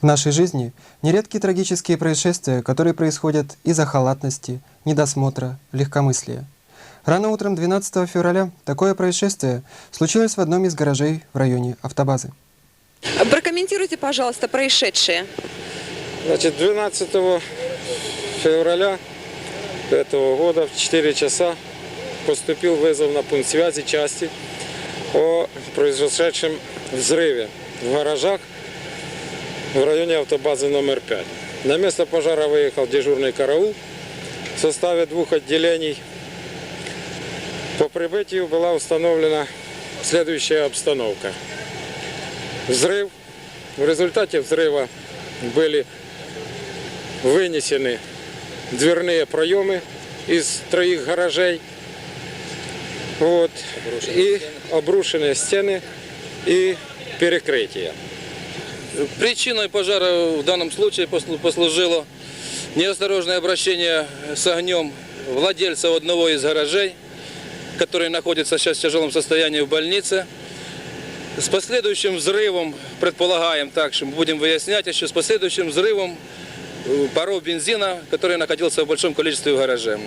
В нашей жизни нередки трагические происшествия, которые происходят из-за халатности, недосмотра, легкомыслия. Рано утром 12 февраля такое происшествие случилось в одном из гаражей в районе автобазы. Прокомментируйте, пожалуйста, происшедшее. Значит, 12 февраля этого года в 4 часа поступил вызов на пункт связи части о произошедшем взрыве в гаражах в районе автобазы номер 5. На место пожара выехал дежурный караул в составе двух отделений. По прибытию была установлена следующая обстановка. Взрыв. В результате взрыва были вынесены дверные проемы из троих гаражей. Вот. и обрушенные стены и перекрытия. Причиной пожара в данном случае послу- послужило неосторожное обращение с огнем владельца одного из гаражей, который находится сейчас в тяжелом состоянии в больнице. С последующим взрывом, предполагаем так, что мы будем выяснять еще, с последующим взрывом э, паров бензина, который находился в большом количестве в гараже.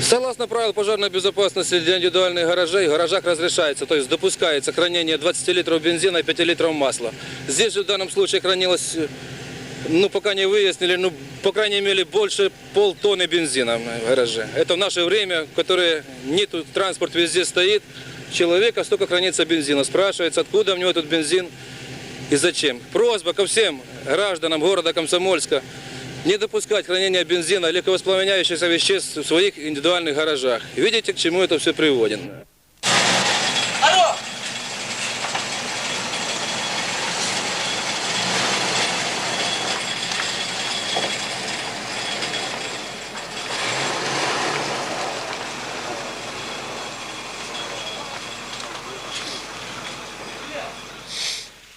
Согласно правилам пожарной безопасности для индивидуальных гаражей, в гаражах разрешается, то есть допускается хранение 20 литров бензина и 5 литров масла. Здесь же в данном случае хранилось, ну пока не выяснили, ну по крайней мере больше полтонны бензина в гараже. Это в наше время, в которое нету, транспорт везде стоит, человека столько хранится бензина. Спрашивается, откуда у него этот бензин и зачем. Просьба ко всем гражданам города Комсомольска не допускать хранения бензина, легковоспламеняющихся веществ в своих индивидуальных гаражах. Видите, к чему это все приводит.